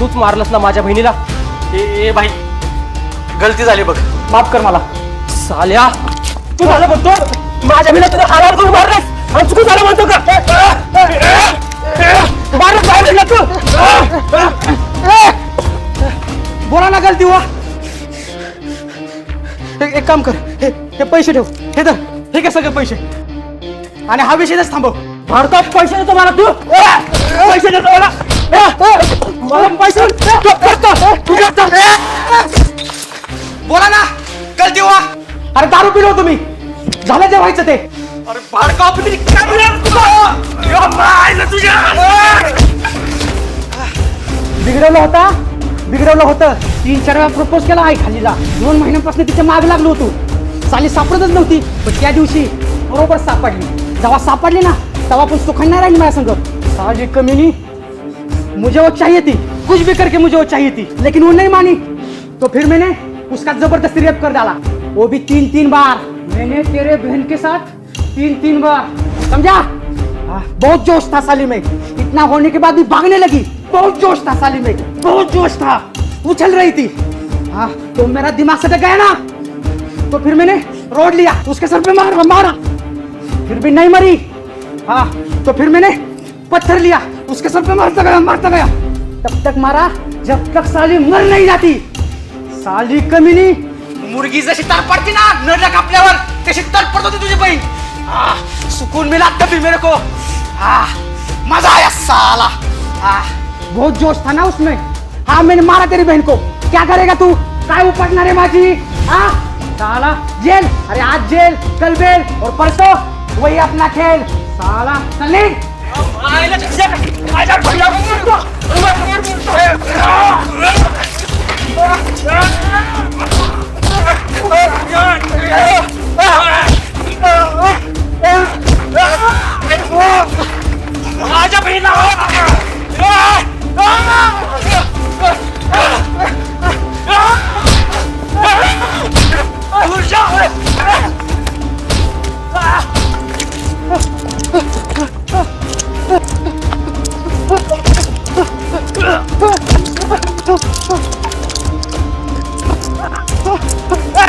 तूच मारलंस ना माझ्या बहिणीला? ए ए भाई गलती झाली बघ. माफ कर मला. साल्या तू झालं म्हणतो. माझ्या बहिणीला तुझ्या हालावर करून मारलंस. आणि चुकून झालं म्हणतो का? मारलं काय म्हणलं तू. बोला ना गलती हुआ एक एक काम कर. हे हे पैसे ठेव. हे तर हे काय सगळे पैसे. आणि हा विषयच थांबव. भारतात पैसे देतो मला तू. पैसे देतो मला. बोला ना गलती हुआ अरे दारू पिलो तुम्ही. झालं जे व्हायचं ते. अरे मायला तुझ्या. बिघडवलं होता? बिघडवलं होतं. तीन चार वेळा प्रपोज केला आई खालीला. दोन महिन्यांपासून तिच्या माग लागलो होतो. साली सापडतच नव्हती पण त्या दिवशी बरोबर सापडली. जेव्हा सापडली ना तेव्हा पण सुखान राहिली माझ्या संग साहजिक कमी मुझे वो चाहिए थी। कुछ भी करके मुझे वो चाहिए थी लेकिन वो नहीं मानी। तो फिर मैंने उसका ज़बरदस्ती रेप कर डाला। वो भी तीन तीन बार। मैंने तेरे बहन के साथ तीन तीन बार। समझा? हाँ, बहुत जोश था साली में। इतना होने के बाद भी भागने लगी। बहुत जोश था साली में। बहुत जोश था। उछल रही थी। हाँ तो मेरा दिमाग सटक गया ना। तो फिर मैंने रोड लिया। उसके सर पे मारा मारा। फिर भी नहीं मरी। हाँ तो फिर मैंने पत्थर लिया। उसके सब पे मारता गया मारता गया। तब तक मारा जब तक साली मर नहीं जाती। साली कमी नहीं मुलगी जशी तर पडती ना नडल्या कापल्यावर तशी तर पडत होती तुझी बहीण आह, सुकून मिला तभी मेरे को। आह, मज़ा आया साला। आह, बहुत जोश था ना उसमें। हाँ मैंने मारा तेरी बहन को। क्या करेगा तू? काय उपटणार है माझी हाँ साला जेल। अरे आज जेल कल बेल और परसों। वही अपना खेल। साला निघ. आईला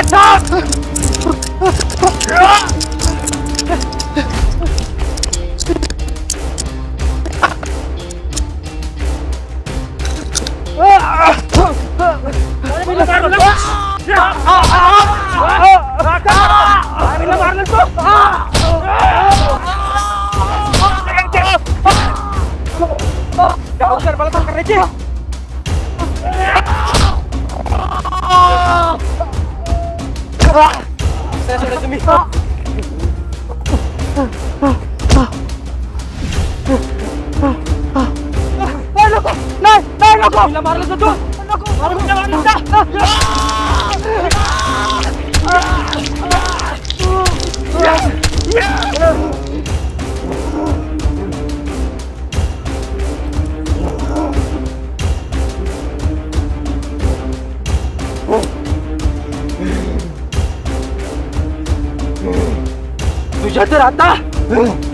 तुझ्या- माझ्या भैया-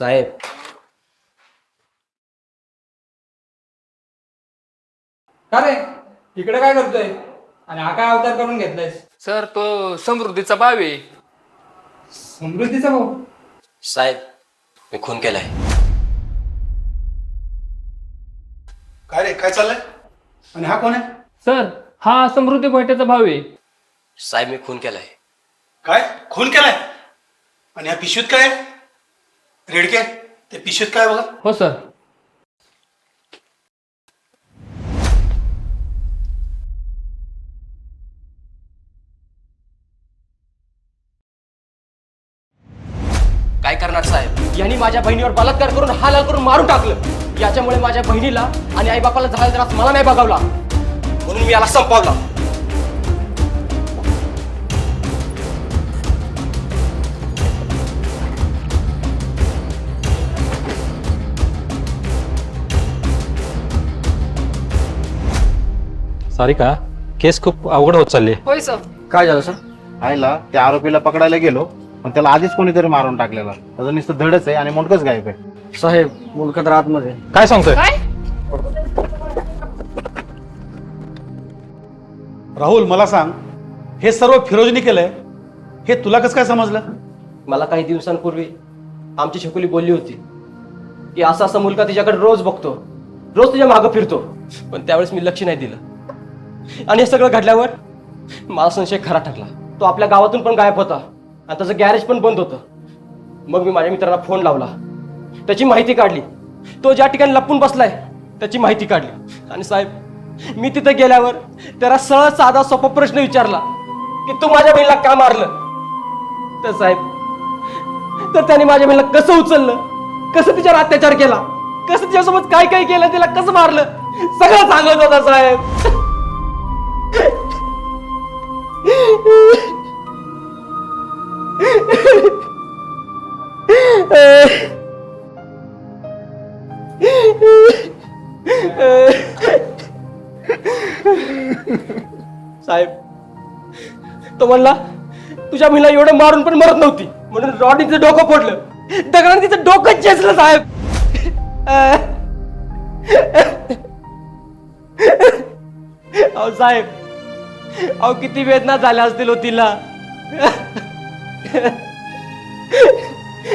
साहेब. का रे? इकडे काय करतोय? आणि हा काय अवतार करून घेतलायस? सर तो समृद्धीचा भाव आहे. समृद्धीचा भाऊ? साहेब मी खून केलाय. काय रे काय चाललंय? आणि हा कोण आहे? सर हा समृद्धी भट्ट्याचा भाव आहे. साहेब मी खून केलाय. काय? खून केलाय? आणि ह्या पिशवीत काय आहे? रेडके ते पिशवीत काय बघा? हो सर. काय करणार साहेब? यांनी माझ्या बहिणीवर बलात्कार करून हालाल करून मारून टाकलं. याच्यामुळे माझ्या बहिणीला आणि आईबापाला झाला त्रास मला नाही बघावला म्हणून मी याला संपवला. सारिका केस खूप अवघड होत चालली. होय सर. काय झालं सर? आईला त्या आरोपीला पकडायला गेलो पण त्याला आधीच कोणीतरी मारून टाकलेला. त्याचं नुसतं धडच आहे आणि मोठकच गायब आहे. साहेब मुलगा तर आतमध्ये काय सांगतोय? राहुल मला सांग हे सर्व फिरोजनी केलंय हे तुला कसं काय समजलं? मला काही दिवसांपूर्वी आमची शकुली बोलली होती की असा असा मुलगा तिच्याकडे रोज बघतो रोज तुझ्या मागं फिरतो पण त्यावेळेस मी लक्ष नाही दिलं. आणि हे सगळं घडल्यावर माझा संशय खरा ठरला. तो आपल्या गावातून पण गायब होता आणि त्याचं गॅरेज पण बंद होतं. मग मी माझ्या मित्रांना फोन लावला. त्याची माहिती काढली. तो ज्या ठिकाणी लपून बसलाय त्याची माहिती काढली. आणि साहेब मी तिथे गेल्यावर त्याला सरळ साधा सोपा प्रश्न विचारला की तू माझ्या बहिणीला का मारलं? तर साहेब तर त्याने माझ्या बहिणीला कसं उचललं? कसं तिच्यावर अत्याचार केला? कसं तिच्यासोबत काय काय केलं? तिला कसं मारलं? सगळं सांगत होता साहेब. साहेब तो म्हणला तुझ्या मुलीला एवढं मारून पण मरत नव्हती. म्हणून रॉडीचं डोकं फोडलं. दगडाने तिचं डोकं चेचलं साहेब. अहो साहेब अहो किती वेदना झाल्या असतील हो तिला.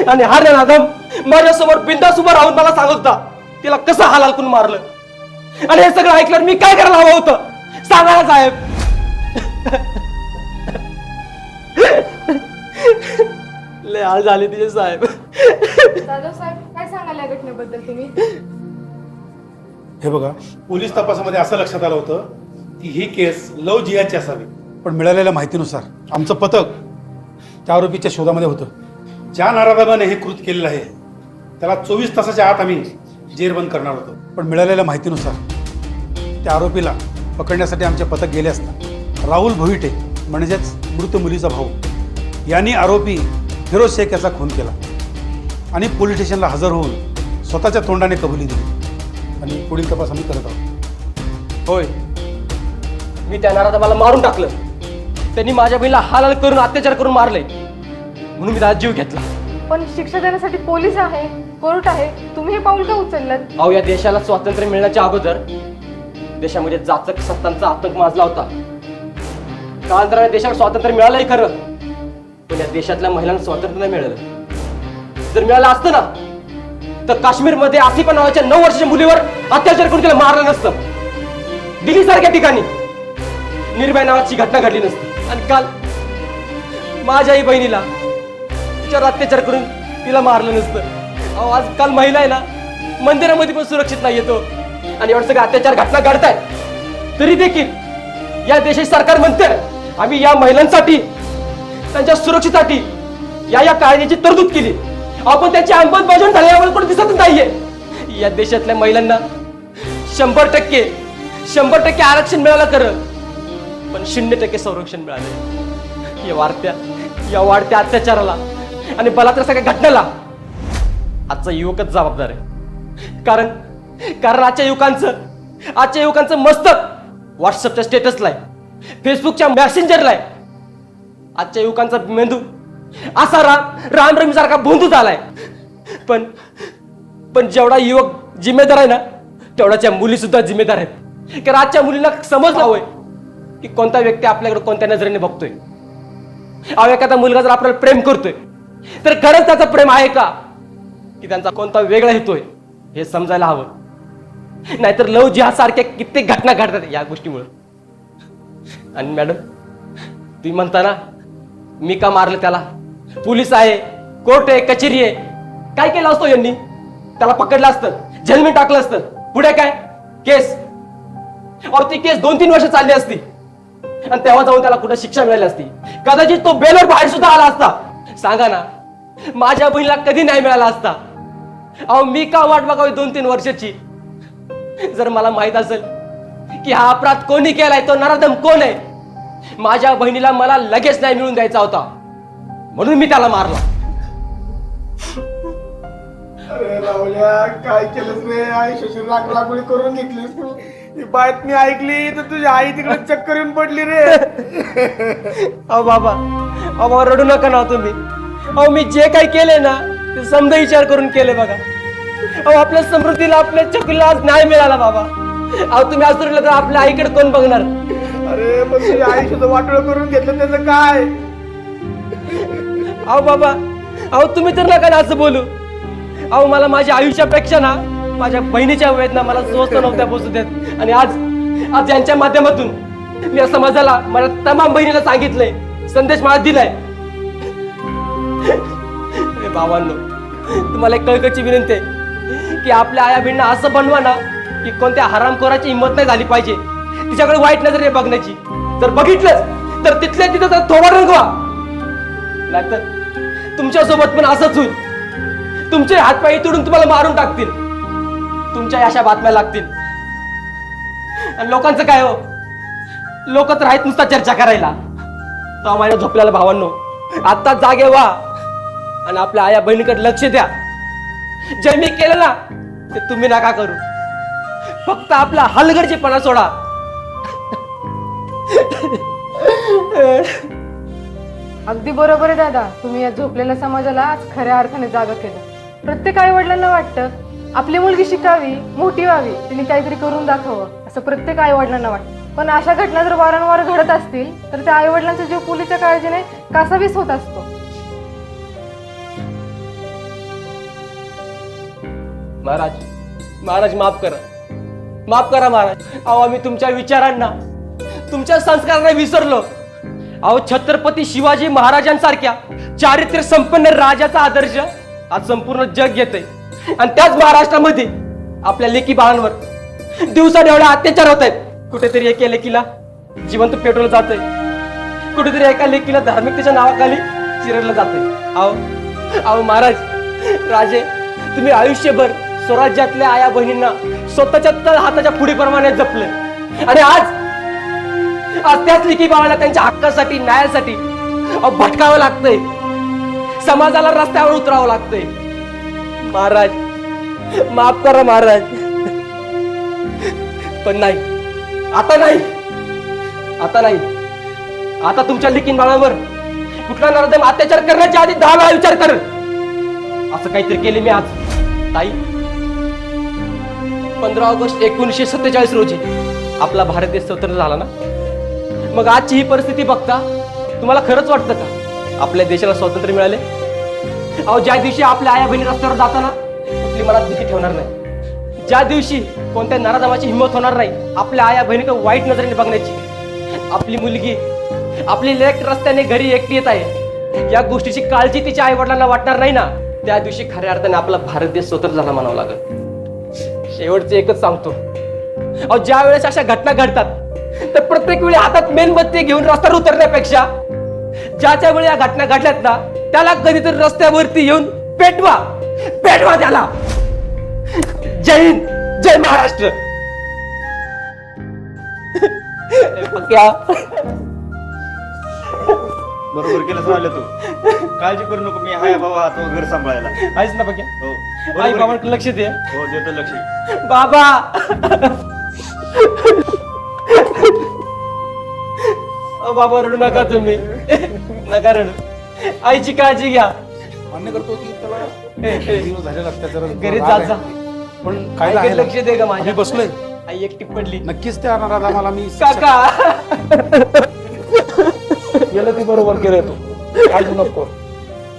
आणि हा नादम माझ्यासमोर बिंदास उभा राहून मला सांगत होता तिला कसं हालालकून मारलं. आणि हे सगळं ऐकल्यावर मी काय करायला हवं होतं? सांगा ना साहेब. लय हाल झाले तिचे साहेब. दादा साहेब काय सांगाल या घटनेबद्दल तुम्ही? हे बघा पोलीस तपासामध्ये असं लक्षात आलं होतं की ही केस लव जिहाची असावी. पण मिळालेल्या माहितीनुसार आमचं पथक त्या आरोपीच्या शोधामध्ये होतं. ज्या नाराबाने हे कृत केलेलं आहे त्याला चोवीस तासाच्या आत आम्ही जेरबंद करणार होतो. पण मिळालेल्या माहितीनुसार त्या आरोपीला पकडण्यासाठी आमचे पथक गेले असता राहुल भविटे म्हणजेच मृत मुलीचा भाऊ यांनी आरोपी फिरोज शेख याचा खून केला आणि पोलीस स्टेशनला हजर होऊन स्वतःच्या तोंडाने कबुली दिली. आणि पुढील तपास आम्ही करत आहोत. होय. मी त्या मला मारून टाकलं. त्यांनी माझ्या बहिणीला हालाल करून अत्याचार करून मारले. म्हणून मी त्याचा जीव घेतला. पण शिक्षा देण्यासाठी पोलीस आहे कोर्ट आहे तुम्ही हे पाऊल का उचललं अहो या देशाला स्वातंत्र्य मिळण्याच्या अगोदर देशामध्ये जाचक सत्तांचा आतंक माजला होता. कालांतराने देशाला स्वातंत्र्य मिळालंही खरं पण या देशातल्या महिलांना स्वातंत्र्य नाही मिळालं. जर मिळालं असतं ना तर काश्मीरमध्ये आसिफा नावाच्या नऊ वर्षाच्या मुलीवर अत्याचार करून तिला मारलं नसतं. दिल्ली सारख्या ठिकाणी. निर्भय नावाची घटना घडली नसती. आणि काल माझ्याही बहिणीला तिच्यावर अत्याचार करून तिला मारलं नसतं. अहो आजकाल महिला आहे ना मंदिरामध्ये पण सुरक्षित नाही येतो आणि एवढं सगळं अत्याचार घटना घडतायत. तरी देखील या देशाचे सरकार म्हणते आम्ही या महिलांसाठी त्यांच्या सुरक्षेसाठी या या कायद्याची तरतूद केली. आपण त्याची अंमलबजावणी झाल्यावर कोण दिसत नाहीये. या देशातल्या महिलांना शंभर टक्के शंभर टक्के आरक्षण मिळालं खरं. पण शून्य टक्के संरक्षण मिळाले. या वाढत्या या वाढत्या अत्याचाराला आणि बलात्र सगळ्या घटनेला आजचा युवकच जबाबदार आहे. कारण कारण आजच्या युवकांचं आजच्या युवकांचं मस्तक व्हॉट्सअपच्या स्टेटसला आहे फेसबुकच्या मॅसेंजरला आहे. आजच्या युवकांचा मेंदू असा राम राम रमी सारखा भोंदू झालाय. पण पण जेवढा युवक जिम्मेदार आहे ना तेवढ्याच्या मुली सुद्धा जिम्मेदार आहेत. कारण आजच्या मुलीला समजलं हवंय. की कोणता व्यक्ती आपल्याकडे कोणत्या नजरेने बघतोय? अहो एखादा मुलगा जर आपल्याला प्रेम करतोय तर खरंच त्याचं प्रेम आहे का? की त्यांचा कोणता वेगळा येतोय हे समजायला हवं. नाहीतर लव जिहाद सारख्या कित्येक घटना घडतात या गोष्टीमुळे. आणि मॅडम तुम्ही म्हणता ना मी का मारलं त्याला? पोलीस आहे कोर्ट आहे कचेरी आहे. काय केलं असतो यांनी? त्याला पकडलं असतं जन्मी टाकलं असतं. पुढे काय? केस. और ती केस दोन तीन वर्ष चालली असती. आणि तेव्हा जाऊन त्याला कुठं शिक्षा मिळाली असती. कदाचित तो बेलवर बाहेर सुद्धा आला असता. सांगा ना माझ्या बहिणीला कधी नाही मिळाला असता? अहो मी का वाट बघावी दोन तीन वर्षाची? जर मला माहीत असेल की हा अपराध कोणी केलाय तो नराधम कोण आहे? माझ्या बहिणीला मला लगेच नाही मिळून द्यायचा होता. म्हणून मी त्याला मारला. अरे काय केलंस रे? आई शशीर लाख लागवडी करून घेतलीस तू. ही बातमी ऐकली तर तुझी आई तिकडे चक्कर येऊन पडली रे. अहो बाबा अहो बाबा रडू नका ना तुम्ही. अहो मी जे काही केले ना ते समजा विचार करून केले बघा. अहो आपल्या समृद्धीला आपल्या चकुलीला आज नाही मिळाला बाबा. अहो तुम्ही आज तर आपल्या आईकडे कोण बघणार? अरे पण तुझी आई सुद्धा वाटोळ करून घेतलं त्याचं काय? अहो बाबा अहो तुम्ही तर नका ना असं बोलू. अहो मला माझ्या आयुष्यापेक्षा ना माझ्या बहिणीच्या वेदना मला स्वस्त नव्हत्या पोचू देत. आणि आज आज यांच्या माध्यमातून मी या समाजाला मला तमाम बहिणीला सांगितलंय संदेश मला दिलाय. भावांनो तुम्हाला एक कळकळची विनंती आहे की आपल्या आया बहिणींना असं बनवा ना की कोणत्या हरामखोराची हिंमत नाही झाली पाहिजे. तिच्याकडे वाईट नजरे बघण्याची. जर बघितलंच तर तिथल्या तिथं तर थोडा रंगवा. नाहीतर तुमच्यासोबत पण असंच होईल. तुमचे हातपाय तोडून तुम्हाला मारून टाकतील. तुमच्या अशा बातम्या लागतील. आणि लोकांचं काय हो? लोक तर आहेत नुसता चर्चा करायला. तो माझ्या झोपल्याला भावांनो आता जागे व्हा आणि आपल्या आया बहिणीकडे लक्ष द्या. जे मी केलं ना ते तुम्ही नका करू. फक्त आपला हलगर्जीपणा सोडा. अगदी बरोबर आहे दादा. तुम्ही या झोपलेल्या समाजाला आज खऱ्या अर्थाने जागा केलं. प्रत्येक आई वडिलांना वाटतं आपली मुलगी शिकावी मोठी व्हावी तिने काहीतरी करून दाखवावं असं प्रत्येक आई वडिलांना वाटतं. पण अशा घटना जर वारंवार घडत असतील तर त्या आई वडिलांचा जीव पोलीच्या काळजीने कासावीस होत असतो. महाराज महाराज माफ करा. माफ करा महाराज. अहो आम्ही तुमच्या विचारांना तुमच्या संस्कारांना विसरलो. अहो छत्रपती शिवाजी महाराजांसारख्या चारित्र्य संपन्न राजाचा आदर्श आज संपूर्ण जग घेतय. आणि त्याच महाराष्ट्रामध्ये आपल्या लेकी बाळांवर दिवसा एवढ्या अत्याचार होत आहेत. कुठेतरी एका लेकीला जिवंत पेट्रोल जातंय. कुठेतरी एका लेकीला धार्मिकतेच्या नावाखाली चिरडलं जातंय. अहो अहो महाराज राजे तुम्ही आयुष्यभर स्वराज्यातल्या आया बहिणींना स्वतःच्या तळ हाताच्या पुढीप्रमाणे जपलं आणि आज आज त्याच लेखी बाळाला त्यांच्या हक्कासाठी न्यायासाठी भटकावं लागतंय. समाजाला रस्त्यावर उतरावं लागतंय. महाराज. माफ करा महाराज. पण नाही. आता नाही. आता नाही. आता तुमच्या लिखीन बाळावर कुठला नरदम अत्याचार करण्याच्या आधी दहा वेळा विचार कर. असं काहीतरी केले मी आज. ताई. पंधरा ऑगस्ट एकोणीसशे सत्तेचाळीस रोजी आपला भारत देश स्वतंत्र झाला ना? मग आजची ही परिस्थिती बघता तुम्हाला खरंच वाटतं का? आपल्या देशाला स्वातंत्र्य मिळाले? अहो ज्या दिवशी आपल्या आया बहिणी रस्त्यावर जाताना कुठली मनात भीती ठेवणार नाही. ज्या दिवशी कोणत्या नराधमाची हिंमत होणार नाही आपल्या आया बहिणीकडे वाईट नजरेने बघण्याची. आपली मुलगी आपली लेक रस्त्याने घरी एकटी येत आहे. या गोष्टीची काळजी तिच्या आई वडिलांना वाटणार नाही ना. त्या दिवशी खऱ्या अर्थाने आपला भारत देश स्वतंत्र झाला म्हणावं लागल. शेवटचे एकच सांगतो. अहो ज्या वेळेस अशा घटना घडतात तर प्रत्येक वेळी हातात मेणबत्ती घेऊन रस्त्यावर उतरण्यापेक्षा ज्याच्या वेळी या घटना घडल्यात ना त्याला कधीतरी रस्त्यावरती येऊन पेटवा. पेटवा त्याला. जय हिंद जय महाराष्ट्र. पक्या. बरोबर केलं सांगलं तू. काळजी करू नको मी हाय बाबा तो घर सांभाळायला. आहेस ना पक्या? हो. आई बरोबर बाबांकडे लक्ष दे. हो देतो लक्ष. बाबा. बाबा रडू नका तुम्ही. नका रडू. आईची काळजी घ्या. मान्य करतो की त्याला दिवस झालेला अत्याचार घरी जात जा. पण काय लक्ष दे ग माझ्या. बसलोय. आई एकटी पडली. नक्कीच त्या नराधामाला मी काका. गेलं ती बरोबर केलं तू. काळजी नको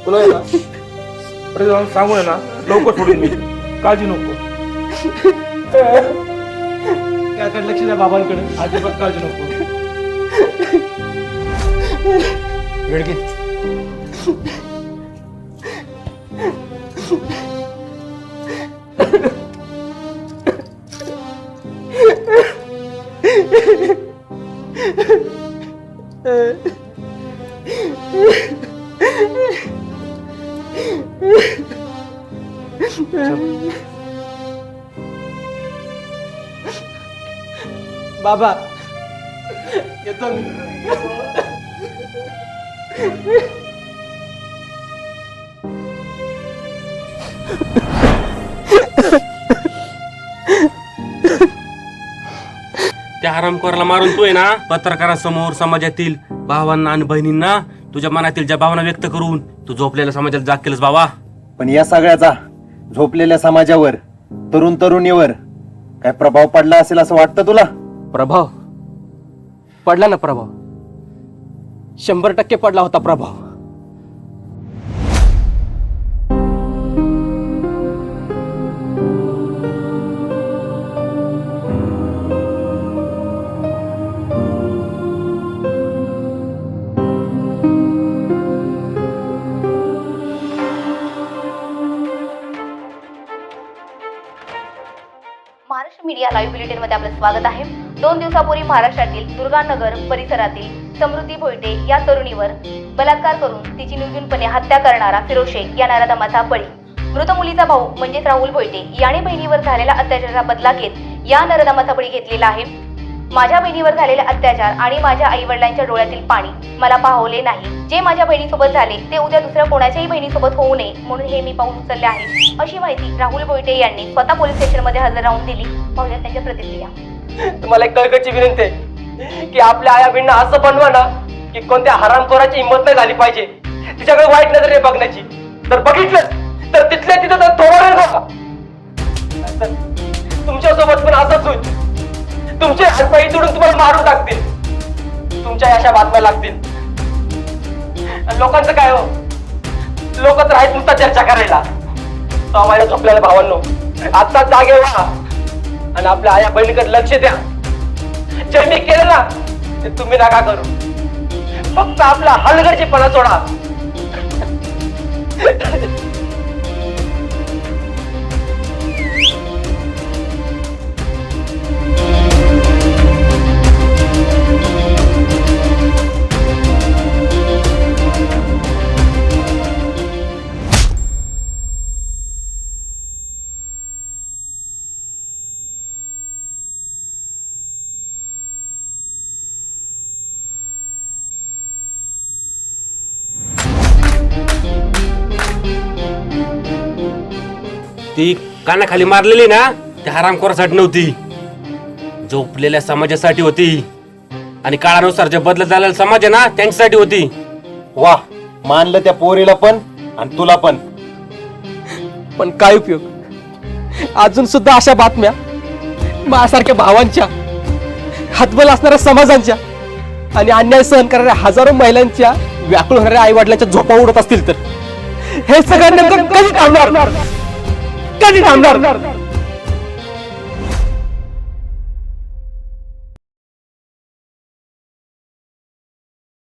तुला आहे ना जाऊन सांगू ना लवकर सोडून मी काळजी नको काकाकडे लक्ष द्या बाबांकडे. अजिबात काळजी नको वेळ घे बाबा येतो हरामखोराला मारून तू आहे ना? पत्रकारांसमोर समाजातील भावांना आणि बहिणींना तुझ्या मनातील ज्या भावना व्यक्त करून तू झोपलेल्या समाजाला जाग केलंस बाबा. पण या सगळ्याचा झोपलेल्या समाजावर तरुण तरुणीवर काय प्रभाव पडला असेल असं वाटतं तुला? प्रभाव? पडला ना प्रभाव. शंभर टक्के पडला होता प्रभाव. स्वागत आहे. दोन दिवसापूर्वी महाराष्ट्रातील दुर्गानगर परिसरातील समृद्धी भोयटे या तरुणीवर बलात्कार करून तिची निर्गुणपणे हत्या करणारा फिरोज शेख या नराधमाचा बळी. मृत मुलीचा भाऊ म्हणजेच राहुल भोयटे याने बहिणीवर झालेल्या अत्याचाराचा बदला घेत या नरदमाचा बळी घेतलेला आहे. माझ्या बहिणीवर झालेले अत्याचार आणि माझ्या आई वडिलांच्या डोळ्यातील पाणी मला पाहवले नाही. जे माझ्या बहिणीसोबत झाले ते उद्या दुसऱ्या कोणाच्याही बहिणीसोबत होऊ नये म्हणून हे मी पाऊल उचलले आहे. अशी माहिती राहुल बोईटे यांनी स्वतः पोलीस स्टेशनमध्ये हजर राहून दिली. पाहुयात त्यांच्या प्रतिक्रिया. तुम्हाला एक कळकळची विनंती आहे की आपल्या आया बहिणींना असं बनवा ना की कोणत्या हरामखोराची हिंमत नाही झाली पाहिजे. तिच्याकडे वाईट नजरे बघण्याची. तर बघितलं तर तिथल्या तिथं तर थोडं नका तुमच्यासोबत पण असंच होईल. तुमचे हातपाई जोडून तुम्हाला मारून टाकतील. तुमच्या अशा बातम्या लागतील. लोकांचं काय हो? लोक तर आहेत नुसता चर्चा करायला. तो माझ्या झोपल्याला भावांनो. आता जागे व्हा. आणि आपल्या आया बहिणीकडे लक्ष द्या. जे मी केलं ना ते तुम्ही नका करू. फक्त आपला हलगर्जीपणा सोडा. ती कानाखाली मारलेली ना ती हरामखोरासाठी नव्हती. झोपलेल्या समाजासाठी होती. आणि काळानुसार जे बदलत झालेला समाज आहे ना त्यांच्यासाठी होती. वा मानलं त्या पोरीला पण आणि तुला पण. पण काय उपयोग? अजून सुद्धा अशा बातम्या माझ्यासारख्या भावांच्या हातबल असणाऱ्या समाजांच्या आणि अन्याय सहन करणाऱ्या हजारो महिलांच्या व्याकुळ होणाऱ्या आई वडिलांच्या झोपा उडत असतील तर. हे सगळं नेमकं कधी थांबणार? कधी थांबणार?